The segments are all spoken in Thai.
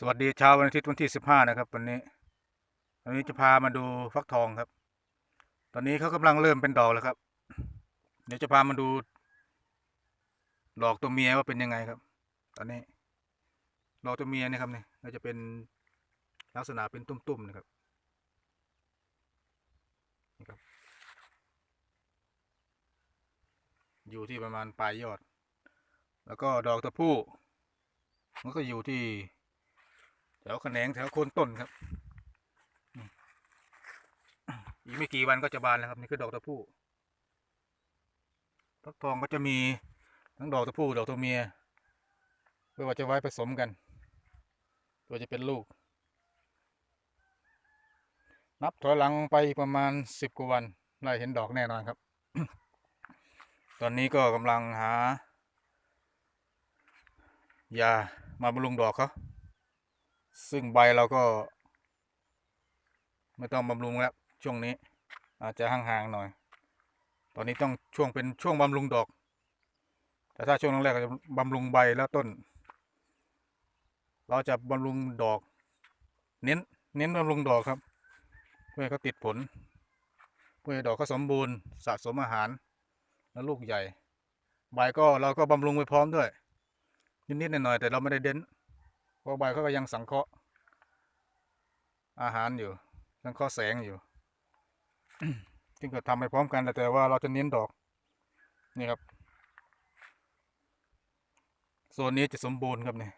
สวัสดีเช้าวันอาทิตย์วันที่สิบห้านะครับ วันนี้ วันนี้จะพามาดูฟักทองครับ ตอนนี้เขากำลังเริ่มเป็นดอกแล้วครับ เดี๋ยวจะพามาดู ดอกตัวเมียว่าเป็นยังไงครับ ตอนนี้ ดอกตัวเมียเนะครับเนี่ยก็จะเป็นลักษณะเป็นตุ่มๆนะครับนี่ครับ อยู่ที่ประมาณปลายยอด แล้วก็ดอกตัวผู้มันก็อยู่ที่ ถวแขนงแถวโคนต้นครับ อีกไม่กี่วันก็จะบานแล้วครับนี่คือดอกตะผู้ฟักทองก็จะมีทั้งดอกตะผู้ดอกตัวเมียเพื่อว่าจะไว้ผสมกัน ตัวจะเป็นลูก นับถอยหลังไปประมาณสิบกว่าวันได้เห็นดอกแน่นอนครับ ตอนนี้ก็กำลังหายามาบำรุงดอกเขา ซึ่งใบเราก็ ไม่ต้องบำรุงแล้วช่วงนี้ อาจจะห่างๆหน่อย ตอนนี้ต้องช่วงเป็นช่วงบำรุงดอก แต่ถ้าช่วงแรกๆก็จะบำรุงใบแล้วต้น เราจะบำรุงดอก เน้นเน้นบำรุงดอกครับ เพื่อให้เขาติดผล เพื่อให้ดอกเขาสมบูรณ์สะสมอาหาร แล้วลูกใหญ่ ใบก็เราก็บำรุงไปพร้อมด้วยนิดๆหน่อยๆแต่เราไม่ได้เน้น พราะใบเขาก็ยังสังเคราะห์อาหารอยู่ สังเคราะห์แสงอยู่ซึ่งก็ทำไปพร้อมกันแต่ว่าเราจะเน้นดอกนี่ครับโซนนี้จะสมบูรณ์ครับเนี่ย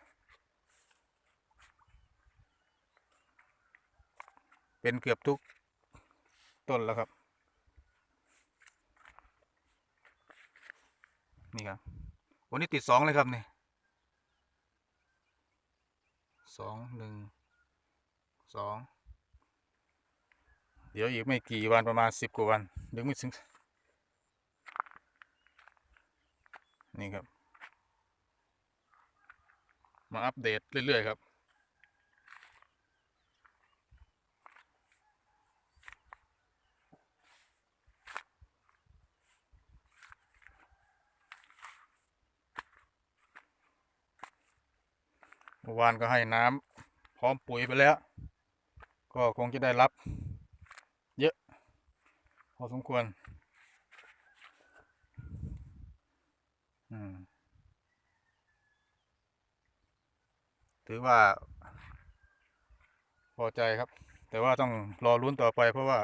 เป็นเกือบทุกต้นแล้วครับ นี่ครับวันนี้ติดสองเลยครับเนี่ย สองหนึ่งสองเดี๋ยวอีกไม่กี่วันประมาณสิบกว่าวันเดี๋ยวไม่ถึง นี่ครับ มาอัปเดตเรื่อย ๆ ครับ มื่อวานก็ให้น้ำพร้อมปุ๋ยไปแล้ว ก็คงจะได้รับ เยอะ พอสมควร ถือว่า พอใจครับ แต่ว่าต้องรอลุ้นต่อไปเพราะว่า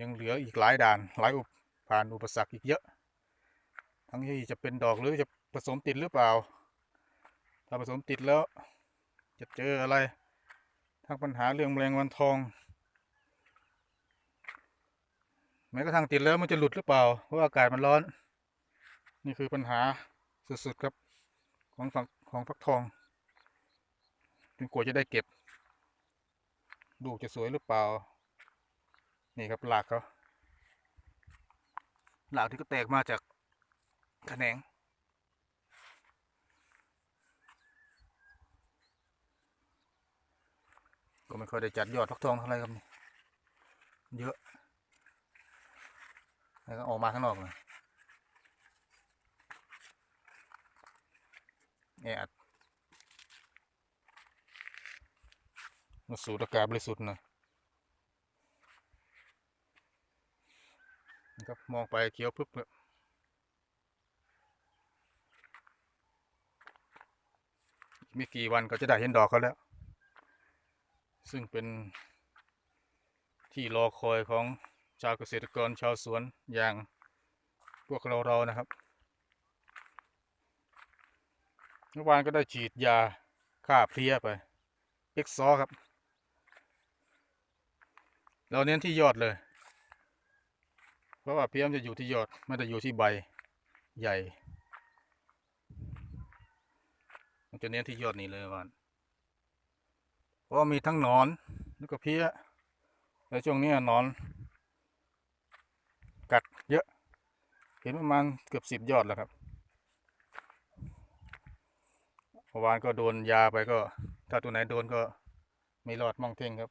ยังเหลืออีกหลายด่านหลายอุปผ่านอุปสรรคอีกเยอะ ทั้งที่จะเป็นดอกหรือจะผสมติดหรือเปล่า ถ้าผสมติดแล้ว จะเจออะไร ทั้งปัญหาเรื่องแมลงวันทอง แม้กระทั่งติดแล้วมันจะหลุดหรือเปล่า เพราะอากาศมันร้อน นี่คือปัญหาสุดๆครับ ของฝักของฟักทองจนกว่าจะได้เก็บลูจะสวยหรือเปล่า นี่ครับหลากเขาหลากที่ก็แตกมาจากแขนง ก็ไม่ค่อยได้จัดยอดฟักทองเท่าไหรครับนี่เยอะ แล้วก็ออกมาข้างนอกเลยแอดมาสูดอากาศบริสุทธิ์หน่อยนะครับมองไปเขียวพึบเลยไม่กี่วันก็จะได้เห็นดอกเขาแล้ว ซึ่งเป็นที่รอคอยของชาวเกษตรกรชาวสวนอย่างพวกเราเรานะครับเมื่อวานก็ได้ฉีดยาฆ่าเพลี้ยไปเอ็กซอครับ เราเน้นที่ยอดเลย เพราะว่าเพลี้ยมจะอยู่ที่ยอดไม่ได้อยู่ที่ใบใหญ่ มันจะเน้นที่ยอดนี้เลยวัน เพราะมีทั้งหนอนแล้วก็เพี้ยในช่วงนี้หนอน กัดเยอะ เห็นประมาณเกือบสิบยอดแล้วครับเมื่อวานก็โดนยาไปก็ ถ้าตัวไหนโดนก็ไม่รอดมองเท่งครับ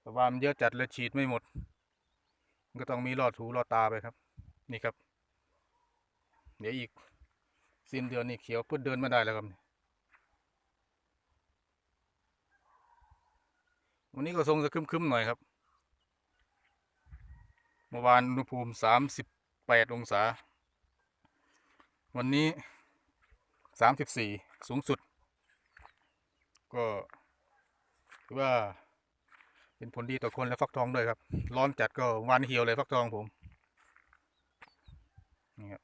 แต่ว่ามันเยอะจัดเลยฉีดไม่หมด ก็ต้องมีรอดหูรอดตาไปครับ นี่ครับ เดี๋ยวอีกสิ้นเดือนนี่เขียวพืชเดินไม่ได้แล้วครับ วันนี้ก็ทรงจะครึมๆหน่อยครับ เมื่อวานอุณหภูมิสามสิบแปดองศา วันนี้สามสิบสี่สูงสุด ก็ถือว่าเป็นผลดีต่อคนและฟักทองด้วยครับ ร้อนจัดก็วานเหี่ยวเลยฟักทองผม นี่ครับ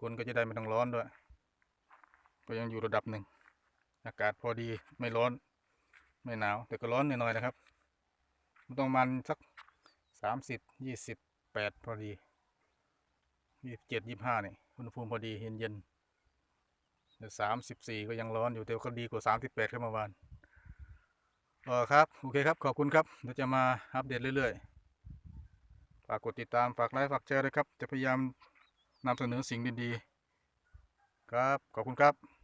คนก็จะได้ไม่ต้องร้อนด้วย ก็ยังอยู่ระดับหนึ่ง อากาศพอดีไม่ร้อน ไม่หนาว แต่ก็ร้อนหน่อยๆนะครับ มันต้องมันสักสามสิบยี่สิบแปดพอดียี่สิบเจ็ดยี่ห้านี่อุณหภูมิพอดีเย็นเย็นๆแต่สามสิบสี่ก็ยังร้อนอยู่แต่ก็ดีกว่าสามสิบแปดเมื่อวานเออครับ โอเคครับ ขอบคุณครับเดี๋ยวจะมาอัปเดตเรื่อยๆ ฝากกดติดตาม ฝากไลค์ ฝากแชร์ด้วยครับ จะพยายามนำเสนอสิ่งดีๆ ครับ ขอบคุณครับ